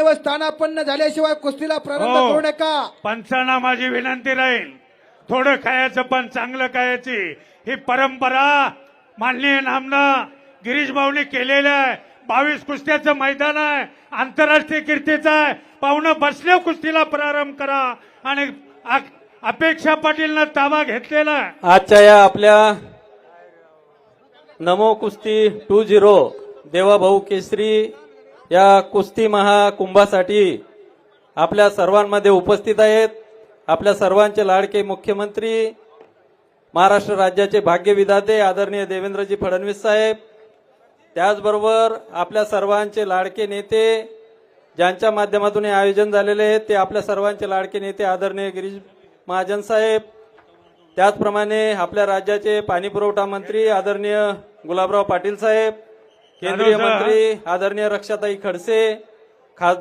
व स्थानापन्न झाल्याशिवाय कुस्तीला प्रारंभ हो. करू नका. पंचांना माझी विनंती राहील. थोडं खायचं पण चांगलं खायची. ही परंपरा माननीय नामना गिरीश भाऊनी केलेलं आहे. बावीस कुस्त्याचं मैदान आहे. आंतरराष्ट्रीय कीर्तीचं आहे. पाहुणं बसल्या कुस्तीला प्रारंभ करा. आणि अपेक्षा पाटीलनं ताबा घेतलेला आहे. आजच्या या आपल्या नमो कुस्ती टू झिरो देवाभाऊ केसरी या कुस्ती महाकुंभासाठी आपल्या सर्वांमध्ये उपस्थित आहेत. आपल्या सर्वांचे लाडके मुख्यमंत्री महाराष्ट्र राज्याचे भाग्यविधाते आदरणीय देवेंद्रजी फडणवीस साहेब त्याचबरोबर आपल्या सर्वांचे लाडके नेते ज्यांच्या माध्यमातून हे आयोजन झालेले आहे ते आपल्या सर्वांचे लाडके नेते आदरणीय गिरीश महाजन साहेब त्याचप्रमाणे आपल्या राज्याचे पाणी पुरवठा मंत्री आदरणीय गुलाबराव पाटील साहेब केंद्रीय. मंत्री आदरणीय रक्षाताई खडसे